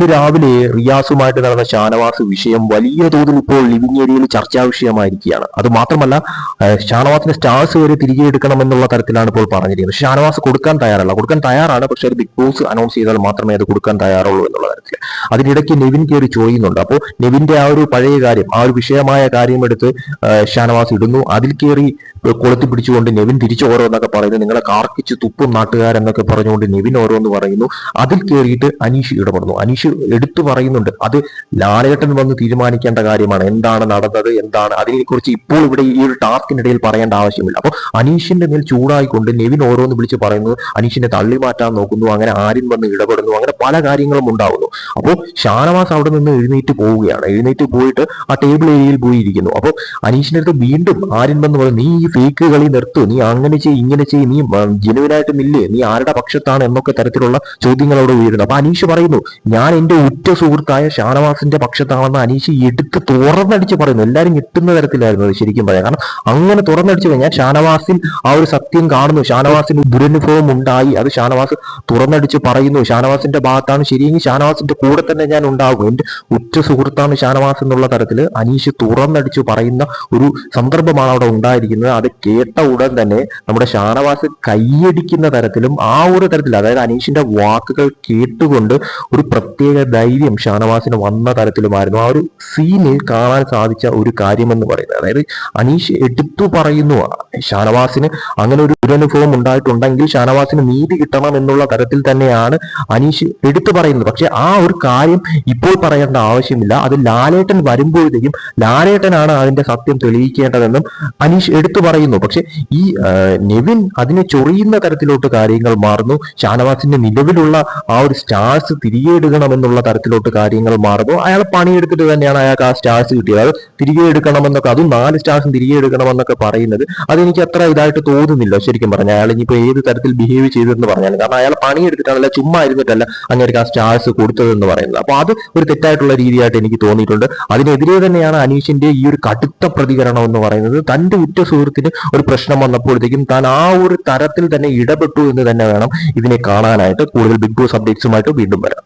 ഇന്ന് രാവിലെ റിയാസുമായിട്ട് നടന്ന ഷാനവാസ് വിഷയം വലിയ തോതിൽ ഇപ്പോൾ ലിവിംഗ് ഏരിയയിൽ ചർച്ചാ വിഷയമായിരിക്കുകയാണ്. അത് മാത്രമല്ല ഷാനവാസിന്റെ സ്റ്റാർസ് വരെ തിരികെ എടുക്കണം എന്നുള്ള തരത്തിലാണ് ഇപ്പോൾ പറഞ്ഞിരിക്കുന്നത്. ഷാനവാസ് കൊടുക്കാൻ തയ്യാറല്ല. കൊടുക്കാൻ തയ്യാറാണ് പക്ഷെ അത് ബിഗ് ബോസ് അനൗൺസ് ചെയ്താൽ മാത്രമേ അത് കൊടുക്കാൻ തയ്യാറുള്ളൂ എന്നുള്ള തരത്തിൽ. അതിനിടയ്ക്ക് നെവിൻ കയറി ചോദിക്കുന്നുണ്ട് അപ്പോൾ നെവിന്റെ ആ ഒരു പഴയ കാര്യം ആ ഒരു വിഷയമായ കാര്യം എടുത്ത് ഷാനവാസ് ഇടുന്നു. അതിൽ കയറി കൊളുത്തി പിടിച്ചുകൊണ്ട് നെവിൻ തിരിച്ചു ഓരോന്നൊക്കെ പറയുന്നു. നിങ്ങളെ കാർക്കിച്ച് തുപ്പും നാട്ടുകാരെന്നൊക്കെ പറഞ്ഞുകൊണ്ട് നെവിൻ ഓരോന്ന് പറയുന്നു. അതിൽ കയറിയിട്ട് അനീഷ് ഇടപെടുന്നു. അനീഷ് എടുത്തു പറയുന്നുണ്ട്. അത് ലാലേട്ടൻ വന്ന് തീരുമാനിക്കേണ്ട കാര്യമാണ്. എന്താണ് നടന്നത്? എന്താണ്? അതിനെക്കുറിച്ച് ഇപ്പോൾ ഇവിടെ ഈ ഒരു ടാസ്കിനിടയിൽ പറയേണ്ട ആവശ്യമില്ല. അപ്പോൾ അനീഷിന്റെ മേൽ ചൂടായിക്കൊണ്ട് നെവിൻ ഓരോന്ന് വിളിച്ച് പറയുന്നു. അനീഷിനെ തള്ളി മാറ്റാൻ നോക്കുന്നു. അങ്ങനെ ആര്യൻ വന്ന് ഇടപെടുന്നു. അങ്ങനെ പല കാര്യങ്ങളും ഉണ്ടാവുന്നു. അപ്പോൾ ഷാനവാസ് അവിടെ നിന്ന് എഴുന്നേറ്റ് പോവുകയാണ്. എഴുന്നേറ്റ് പോയിട്ട് ആ ടേബിൾ ഏരിയയിൽ പോയി ഇരിക്കുന്നു. അപ്പോൾ അനീഷിന്റെ അടുത്ത് വീണ്ടും ആര്യൻ വന്ന് പറയും നീ ഈ ഫേക്ക് കളി നിർത്തു. നീ അങ്ങനെ ചെയ് ഇങ്ങനെ ചെയ്. നീ ജനുവിനായിട്ടും മില്ലേ നീ ആരുടെ പക്ഷത്താണ്? എന്നൊക്കെ തരത്തിലുള്ള ചോദ്യങ്ങൾ അവിടെ ഉയരുന്നു. അപ്പൊ അനീഷ് പറയുന്നു ഞാൻ എന്റെ ഉറ്റ സുഹൃത്തായ ഷാനവാസിന്റെ പക്ഷത്താണെന്ന് അനീഷ് എടുത്ത് തുറന്നടിച്ച് പറയുന്നു. എല്ലാവരും ഞെട്ടുന്ന തരത്തിലായിരുന്നു അത് ശരിക്കും പറയാം. കാരണം അങ്ങനെ തുറന്നടിച്ച് കഴിഞ്ഞാൽ ഷാനവാസിൻ ആ ഒരു സത്യം കാണുന്നു. ഷാനവാസിന് ദുരനുഭവം ഉണ്ടായി. അത് ഷാനവാസ് തുറന്നടിച്ച് പറയുന്നു. ഷാനവാസിന്റെ ഭാഗത്താണ് ശരിയെങ്കിൽ ഷാനവാസിന്റെ കൂടെ തന്നെ ഞാൻ ഉണ്ടാകും. എന്റെ ഉറ്റ സുഹൃത്താണ് ഷാനവാസ് എന്നുള്ള തരത്തിൽ അനീഷ് തുറന്നടിച്ച് പറയുന്ന ഒരു സന്ദർഭമാണ് അവിടെ ഉണ്ടായിരിക്കുന്നത്. അത് കേട്ട ഉടൻ തന്നെ നമ്മുടെ ഷാനവാസ് കൈയടിക്കുന്ന തരത്തിലും ആ ഒരു തരത്തിൽ അതായത് അനീഷിന്റെ വാക്കുകൾ കേട്ടുകൊണ്ട് ഒരു പ്രത്യേക ധൈര്യം ഷാനവാസിന് വന്ന തരത്തിലുമായിരുന്നു ആ ഒരു സീനിൽ കാണാൻ സാധിച്ച ഒരു കാര്യമെന്ന് പറയുന്നത്. അതായത് അനീഷ് എടുത്തു പറയുന്നു ഷാനവാസിന് അങ്ങനെ ഒരു ദുരനുഭവം ഉണ്ടായിട്ടുണ്ടെങ്കിൽ ഷാനവാസിന് നീതി കിട്ടണം എന്നുള്ള തരത്തിൽ തന്നെയാണ് അനീഷ് എടുത്തു പറയുന്നത്. പക്ഷെ ആ ഒരു കാര്യം ഇപ്പോൾ പറയേണ്ട ആവശ്യമില്ല. അത് ലാലേട്ടൻ വരുമ്പോഴത്തേക്കും ലാലേട്ടനാണ് അതിന്റെ സത്യം തെളിയിക്കേണ്ടതെന്നും അനീഷ് എടുത്തു പറയുന്നു. പക്ഷെ ഈ നെവിൻ അതിനെ ചൊറിയുന്ന തരത്തിലോട്ട് കാര്യങ്ങൾ മാറുന്നു. ഷാനവാസിന്റെ നിലവിലുള്ള ആ ഒരു സ്റ്റാർസ് തിരികെ എടുക്കണമെന്നുള്ള തരത്തിലോട്ട് കാര്യങ്ങൾ മാറുന്നു. അയാൾ പണിയെടുത്തിട്ട് തന്നെയാണ് അയാൾക്ക് ആ സ്റ്റാർസ് കിട്ടിയത്. അത് തിരികെ എടുക്കണമെന്നൊക്കെ അതും നാല് സ്റ്റാർസും തിരികെ എടുക്കണമെന്നൊക്കെ പറയുന്നത് അതെനിക്ക് അത്ര ഇതായിട്ട് തോന്നുന്നില്ല. ശരിക്കും പറഞ്ഞാൽ അയാൾ ഇനിയിപ്പോ ഏത് തരത്തിൽ ബിഹേവ് ചെയ്തതെന്ന് പറഞ്ഞാൽ കാരണം അയാൾ പണിയെടുത്തിട്ടാണല്ല ചുമ്മാ ഇരുന്നിട്ടല്ല അങ്ങനെ ആ സ്റ്റാർസ് കൊടുത്തതെന്ന് പറയുന്നത്. അപ്പോൾ അത് ഒരു തെറ്റായിട്ടുള്ള രീതിയായിട്ട് എനിക്ക് തോന്നിയിട്ടുണ്ട്. അതിനെതിരെ തന്നെയാണ് അനീഷിന്റെ ഈ ഒരു കടുത്ത പ്രതികരണം എന്ന് പറയുന്നത്. തന്റെ ഉറ്റ സുഹൃത്തിന് ഒരു പ്രശ്നം വന്നപ്പോഴത്തേക്കും താൻ ആ ഒരു തരത്തിൽ തന്നെ ഇടപെട്ടു എന്ന് തന്നെ വേണം ഇതിനെ കാണാനായിട്ട്. കൂടുതൽ ബിഗ് ബോസ് അപ്ഡേറ്റ്സുമായിട്ട് വീണ്ടും വരാം.